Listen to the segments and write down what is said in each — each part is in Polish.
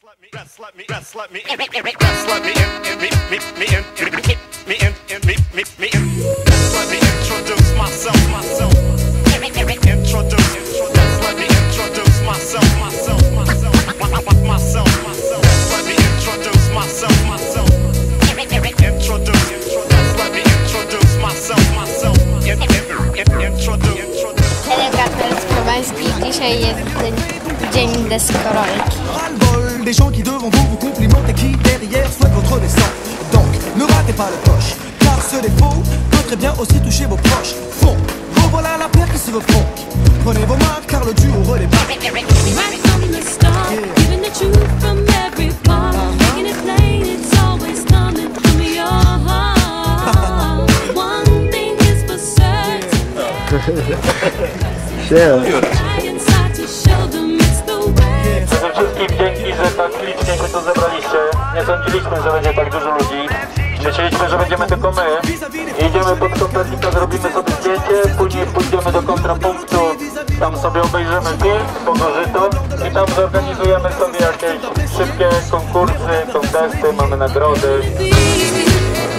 Let me, rest let me, let me, let me, in, me, me, me, me, me, me, me, me, me, me, me, Skrobański. Dzisiaj jest dzień- dzień deskorolki. ras-le-bol Des gens qui devant vous vous complimentent et qui derrière souhaitent votre descente Donc ne ratez pas le coche Car ce défaut peut très bien aussi toucher vos proches. Fond, revoilà la paire qui se veut fond Prenez vos marques car le duo Przede wszystkim dzięki, że tak licznie się tu zebraliście. Nie sądziliśmy, że będzie tak dużo ludzi. Myśleliśmy, że będziemy tylko my. Idziemy pod Kopernika, zrobimy sobie zdjęcie, później pójdziemy do kontrapunktu, tam sobie obejrzymy film, Pogorzyto i tam zorganizujemy sobie jakieś szybkie konkursy, kontesty, mamy nagrody.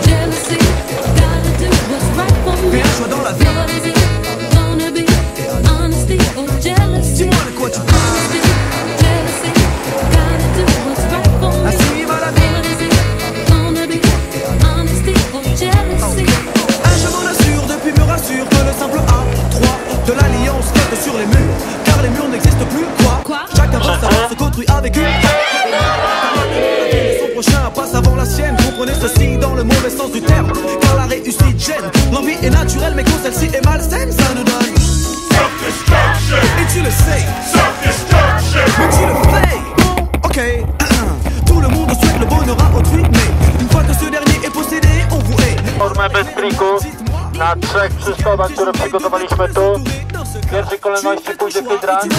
Jealousy, gotta avec une Son prochain passe avant la sienne. Comprenez ceci dans le mauvais sens du terme. Car la réussite gêne. L'envie est naturelle mais quand celle-ci est malsaine Ça nous donne Et tu le sais. Mais tu le fais. Bon, ok. Tout le monde souhaite le bonheur à autrui Mais une fois que ce dernier est possédé On vous triku na trzech przystawach, które przygotowaliśmy tu. W pierwszej kolejności pójdzie hydrant.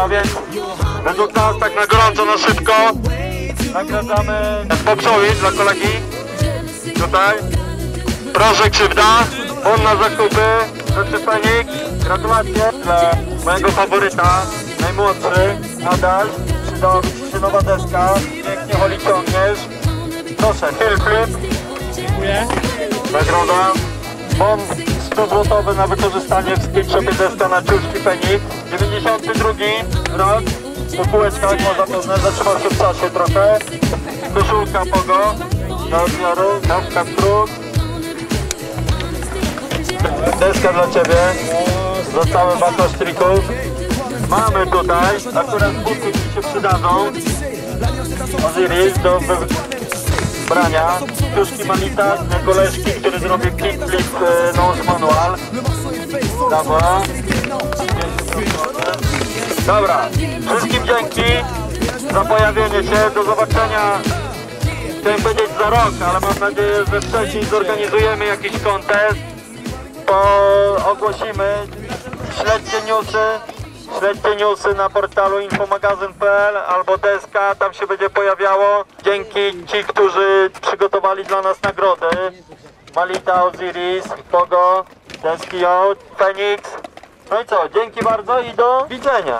A więc według nas tak na gorąco, na szybko nagradzamy Foxowi dla kolegi tutaj. Proszę krzywda, on na zakupy, rzeczy Fenik. Gratulacje dla mojego faworyta, najmłodszy, Adaś. Przydała mi się nowa deska, pięknie holi ciągniesz. Proszę, hill flip. Dziękuję. Nagroda. Bomb 100 złotowy na wykorzystanie w skate shopie deska na ciuszki Fenik. 92 rok. Po kółeczkach poznać, zatrzymał się w czasie trochę. Koszulka Pogo. Do odbioru, kawka w kruk. Deska dla Ciebie. Zostały bakosz trików. Mamy tutaj, akurat buty Ci się przydadzą. Osiris do brania. Tuszki Manita, koleżki, który zrobi kick flip e, nose manual. Dobra. Dobra, wszystkim dzięki za pojawienie się. Do zobaczenia Chciałem powiedzieć za rok, ale mam nadzieję, że wcześniej zorganizujemy jakiś kontest. To ogłosimy. Śledźcie newsy. Śledźcie newsy na portalu infomagazyn.pl albo deska, tam się będzie pojawiało. Dzięki ci, którzy przygotowali dla nas nagrody. Malita, Osiris, Pogo, Deski, Phoenix. No i co, dzięki bardzo i do widzenia.